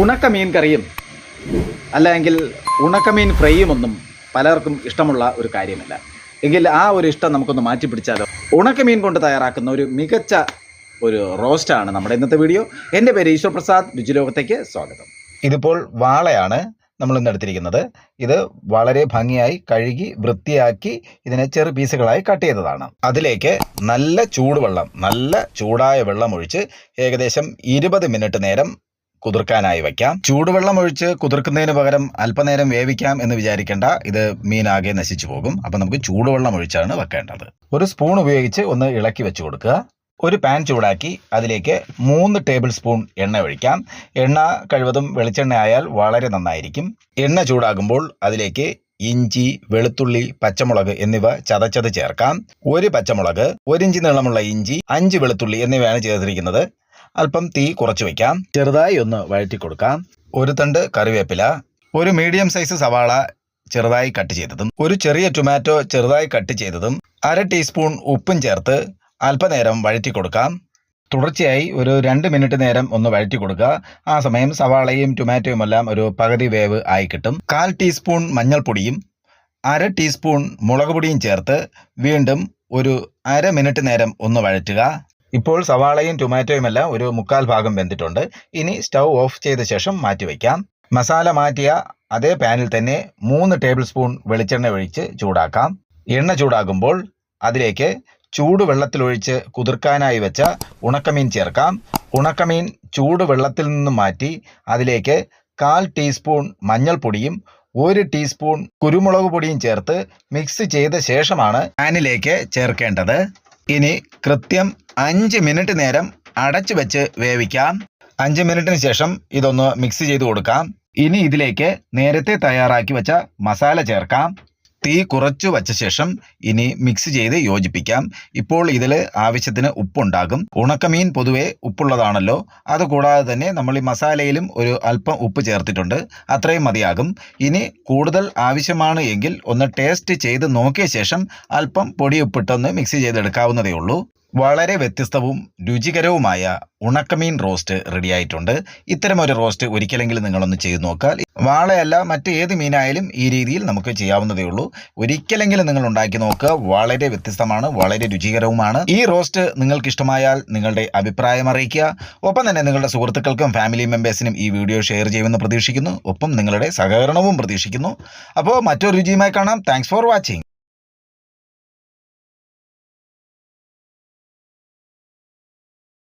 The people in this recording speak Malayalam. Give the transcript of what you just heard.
ഉണക്കമീൻ കറിയും അല്ലെങ്കിൽ ഉണക്കമീൻ ഫ്രൈയും ഒന്നും പലർക്കും ഇഷ്ടമുള്ള ഒരു കാര്യമല്ല. എങ്കിൽ ആ ഒരു ഇഷ്ടം നമുക്കൊന്ന് മാറ്റി പിടിച്ചാലോ? ഉണക്കമീൻ കൊണ്ട് തയ്യാറാക്കുന്ന ഒരു മികച്ച ഒരു റോസ്റ്റാണ് നമ്മുടെ ഇന്നത്തെ വീഡിയോ. എന്റെ പേര് ഈശ്വർ പ്രസാദ്. രുചിലോകത്തേക്ക് സ്വാഗതം. ഇതിപ്പോൾ വാളയാണ് നമ്മൾ ഇന്ന് എടുത്തിരിക്കുന്നത്. ഇത് വളരെ ഭംഗിയായി കഴുകി വൃത്തിയാക്കി ഇതിനെ ചെറു പീസുകളായി കട്ട് ചെയ്തതാണ്. അതിലേക്ക് നല്ല ചൂടുവെള്ളം നല്ല ചൂടായ വെള്ളം ഒഴിച്ച് ഏകദേശം ഇരുപത് മിനിറ്റ് നേരം കുതിർക്കാനായി വയ്ക്കാം. ചൂടുവെള്ളം ഒഴിച്ച് കുതിർക്കുന്നതിന് പകരം അല്പനേരം വേവിക്കാം എന്ന് വിചാരിക്കേണ്ട. ഇത് മീനാകെ നശിച്ചു പോകും. അപ്പം നമുക്ക് ചൂടുവെള്ളം ഒഴിച്ചാണ് വെക്കേണ്ടത്. ഒരു സ്പൂൺ ഉപയോഗിച്ച് ഒന്ന് ഇളക്കി വെച്ച് കൊടുക്കുക. ഒരു പാൻ ചൂടാക്കി അതിലേക്ക് മൂന്ന് ടേബിൾ സ്പൂൺ എണ്ണ ഒഴിക്കാം. എണ്ണ കഴിവതും വെളിച്ചെണ്ണ ആയാൽ വളരെ നന്നായിരിക്കും. എണ്ണ ചൂടാകുമ്പോൾ അതിലേക്ക് ഇഞ്ചി വെളുത്തുള്ളി പച്ചമുളക് എന്നിവ ചതച്ചത് ചേർക്കാം. ഒരു പച്ചമുളക് ഒരു ഇഞ്ചി നീളമുള്ള ഇഞ്ചി അഞ്ച് വെളുത്തുള്ളി എന്നിവയാണ് ചേർത്തിരിക്കുന്നത്. അല്പം തീ കുറച്ച് വയ്ക്കാം ചെറുതായി ഒന്ന് വഴറ്റി കൊടുക്കാം. ഒരു തണ്ട് കറിവേപ്പില ഒരു മീഡിയം സൈസ് സവാള ചെറുതായി കട്ട് ചെയ്തതും ഒരു ചെറിയ ടൊമാറ്റോ ചെറുതായി കട്ട് ചെയ്തതും അര ടീസ്പൂൺ ഉപ്പും ചേർത്ത് അല്പനേരം വഴറ്റി കൊടുക്കാം. തുടർച്ചയായി ഒരു രണ്ട് മിനിറ്റ് നേരം ഒന്ന് വഴറ്റി കൊടുക്കുക. ആ സമയം സവാളയും ടൊമാറ്റോയും എല്ലാം ഒരു പകുതി വേവ് ആയി കിട്ടും. കാൽ ടീസ്പൂൺ മഞ്ഞൾപ്പൊടിയും അര ടീസ്പൂൺ മുളക് പൊടിയും ചേർത്ത് വീണ്ടും ഒരു അര മിനിറ്റ് നേരം ഒന്ന് വഴറ്റുക. ഇപ്പോൾ സവാളയും ടൊമാറ്റോയും എല്ലാം ഒരു മുക്കാൽ ഭാഗം വെന്തിട്ടുണ്ട്. ഇനി സ്റ്റൗ ഓഫ് ചെയ്ത ശേഷം മാറ്റിവെക്കാം മസാല മാറ്റിയ അതേ പാനിൽ തന്നെ മൂന്ന് ടേബിൾ സ്പൂൺ വെളിച്ചെണ്ണ ഒഴിച്ച് ചൂടാക്കാം. എണ്ണ ചൂടാകുമ്പോൾ അതിലേക്ക് ചൂടുവെള്ളത്തിലൊഴിച്ച് കുതിർക്കാനായി വെച്ച ഉണക്കമീൻ ചേർക്കാം. ഉണക്കമീൻ ചൂടുവെള്ളത്തിൽ നിന്ന് മാറ്റി അതിലേക്ക് കാൽ ടീസ്പൂൺ മഞ്ഞൾപ്പൊടിയും ഒരു ടീസ്പൂൺ കുരുമുളക് പൊടിയും ചേർത്ത് മിക്സ് ചെയ്ത ശേഷമാണ് പാനിലേക്ക് ചേർക്കേണ്ടത്. ഇനി കൃത്യം അഞ്ച് മിനിറ്റ് നേരം അടച്ചു വെച്ച് വേവിക്കാം. അഞ്ച് മിനിറ്റിന് ശേഷം ഇതൊന്ന് മിക്സ് ചെയ്ത് കൊടുക്കാം. ഇനി ഇതിലേക്ക് നേരത്തെ തയ്യാറാക്കി വെച്ച മസാല ചേർക്കാം. തീ കുറച്ചു വച്ച ശേഷം ഇനി മിക്സ് ചെയ്ത് യോജിപ്പിക്കാം. ഇപ്പോൾ ഇതിൽ ആവശ്യത്തിന് ഉപ്പുണ്ടാകും. ഉണക്കമീൻ പൊതുവെ ഉപ്പുള്ളതാണല്ലോ. അതുകൂടാതെ തന്നെ നമ്മൾ ഈ മസാലയിലും ഒരു അല്പം ഉപ്പ് ചേർത്തിട്ടുണ്ട്. അത്രയും മതിയാകും. ഇനി കൂടുതൽ ആവശ്യമാണ് എങ്കിൽ ഒന്ന് ടേസ്റ്റ് ചെയ്ത് നോക്കിയ ശേഷം അല്പം പൊടിയുപ്പിട്ടൊന്ന് മിക്സ് ചെയ്തെടുക്കാവുന്നതേ ഉള്ളൂ വളരെ വ്യത്യസ്തവും രുചികരവുമായ ഉണക്കമീൻ റോസ്റ്റ് റെഡിയായിട്ടുണ്ട്. ഇത്തരമൊരു റോസ്റ്റ് ഒരിക്കലെങ്കിലും നിങ്ങളൊന്ന് ചെയ്തു നോക്കാൽ വാളയല്ല മറ്റ് ഏത് മീനായാലും ഈ രീതിയിൽ നമുക്ക് ചെയ്യാവുന്നതേ ഉള്ളൂ. ഒരിക്കലെങ്കിലും നിങ്ങൾ ഉണ്ടാക്കി നോക്കുക. വളരെ വ്യത്യസ്തമാണ് വളരെ രുചികരവുമാണ്. ഈ റോസ്റ്റ് നിങ്ങൾക്ക് ഇഷ്ടമായാൽ നിങ്ങളുടെ അഭിപ്രായം അറിയിക്കുക. ഒപ്പം തന്നെ നിങ്ങളുടെ സുഹൃത്തുക്കൾക്കും ഫാമിലി മെമ്പേഴ്സിനും ഈ വീഡിയോ ഷെയർ ചെയ്യുമെന്ന് പ്രതീക്ഷിക്കുന്നു. ഒപ്പം നിങ്ങളുടെ സഹകരണവും പ്രതീക്ഷിക്കുന്നു. അപ്പോൾ മറ്റൊരു രുചിയുമായി കാണാം. Thanks for watching